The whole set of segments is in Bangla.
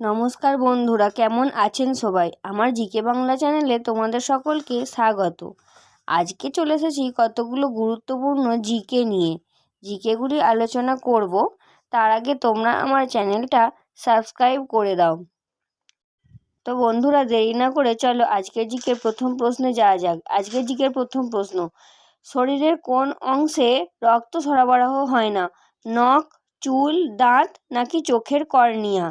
নমস্কার বন্ধুরা, কেমন আছেন সবাই? আমার জিকে বাংলা চ্যানেলে তোমাদের সকলকে স্বাগত। আজকে চলে এসেছি কতগুলো গুরুত্বপূর্ণ জিকে নিয়ে। জিকেগুলি আলোচনা করব। তার আগে তোমরা আমার চ্যানেলটা সাবস্ক্রাইব করে দাও। তো বন্ধুরা, দেরি না করে চলো আজকের জিকের প্রথম প্রশ্নে যাওয়া যাক। আজকের জিকের প্রথম প্রশ্ন, শরীরের কোন অংশে রক্ত সরবরাহ হয় না? নখ, চুল, দাঁত নাকি চোখের কর্নিয়া?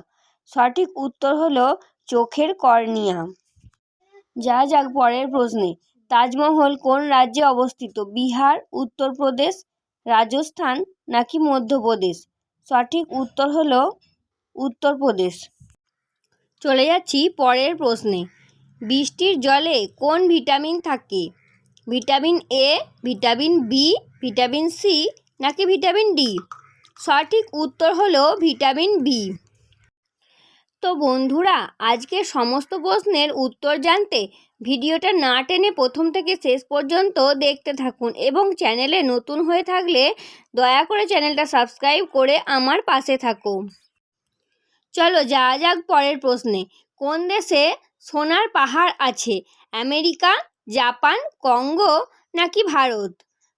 সঠিক উত্তর হলো চোখের কর্নিয়া। যা যাক পরের প্রশ্নে। তাজমহল কোন রাজ্যে অবস্থিত? বিহার, উত্তরপ্রদেশ, রাজস্থান নাকি মধ্যপ্রদেশ? সঠিক উত্তর হলো উত্তরপ্রদেশ। চলে যাচ্ছি পরের প্রশ্নে। বৃষ্টির জলে কোন ভিটামিন থাকে? Vitamin A, vitamin B, vitamin C নাকি ভিটামিন ডি? সঠিক উত্তর হলো ভিটামিন বি। তো বন্ধুরা আজকে সমস্ত প্রশ্নের উত্তর জানতে ভিডিওটা না টেনে প্রথম থেকে শেষ পর্যন্ত দেখতে থাকুন এবং চ্যানেলে নতুন হয়ে থাকলে দয়া করে চ্যানেলটা সাবস্ক্রাইব করে আমার পাশে থাকো চলো যাওয়া যাক পরের প্রশ্নে। কোন দেশে সোনার পাহাড় আছে? আমেরিকা, জাপান, কঙ্গো নাকি ভারত?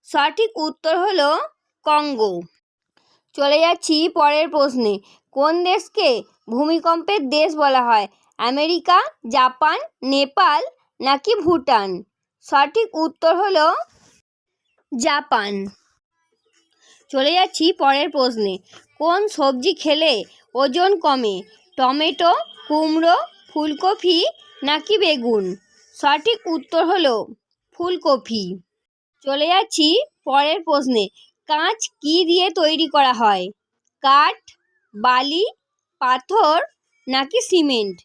সঠিক উত্তর হলো কঙ্গো। চলে যাচ্ছি পরের প্রশ্নে। কোন দেশকে ভূমিকম্পের দেশ বলা হয়? আমেরিকা, জাপান, নেপাল নাকি ভুটান? সঠিক উত্তর হলো জাপান। চলে যাচ্ছি পরের প্রশ্নে। কোন সবজি খেলে ওজন কমে? টমেটো, কুমড়ো, ফুলকপি নাকি বেগুন? সঠিক উত্তর হলো ফুলকপি। চলে যাচ্ছি পরের প্রশ্নে। কাঁচ কী দিয়ে তৈরি করা হয়? কাঠ বালি, পাথর নাকি সিমেন্ট?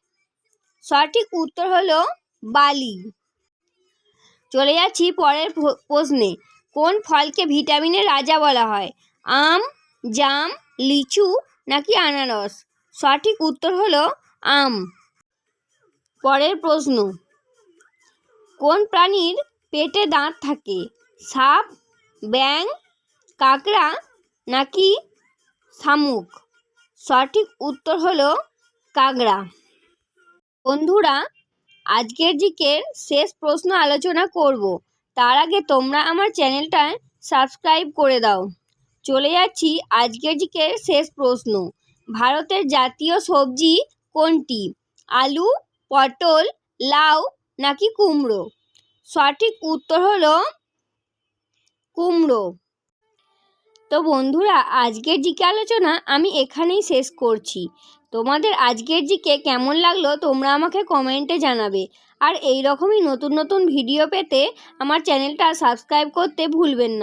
সঠিক উত্তর হলো বালি। চলে যাচ্ছি পরের প্রশ্নে। কোন ফলকে ভিটামিনের রাজা বলা হয়? আম, জাম, লিচু নাকি আনারস? সঠিক উত্তর হলো আম। পরের প্রশ্ন। কোন প্রাণীর পেটে দাঁত থাকে? সাপ ব্যাং কাঁকড়া নাকি শামুক? সঠিক উত্তর হলো কাঁকড়া। বন্ধুরা, আজকের জিকের শেষ প্রশ্ন আলোচনা করব। তার আগে তোমরা আমার চ্যানেলটা সাবস্ক্রাইব করে দাও। চলে যাচ্ছি আজকের জিকের শেষ প্রশ্ন। ভারতের জাতীয় সবজি কোনটি? আলু, পটল, লাউ নাকি কুমড়ো? সঠিক উত্তর হলো কুমড়ো। তো বন্ধুরা, আজকের জিকে আলোচনা আমি এখানেই শেষ করছি। তোমাদের আজকের জিকে কেমন লাগল তোমরা আমাকে কমেন্টে জানাবে। আর এই রকমই নতুন নতুন ভিডিও পেতে আমার চ্যানেলটা সাবস্ক্রাইব করতে ভুলবেন না।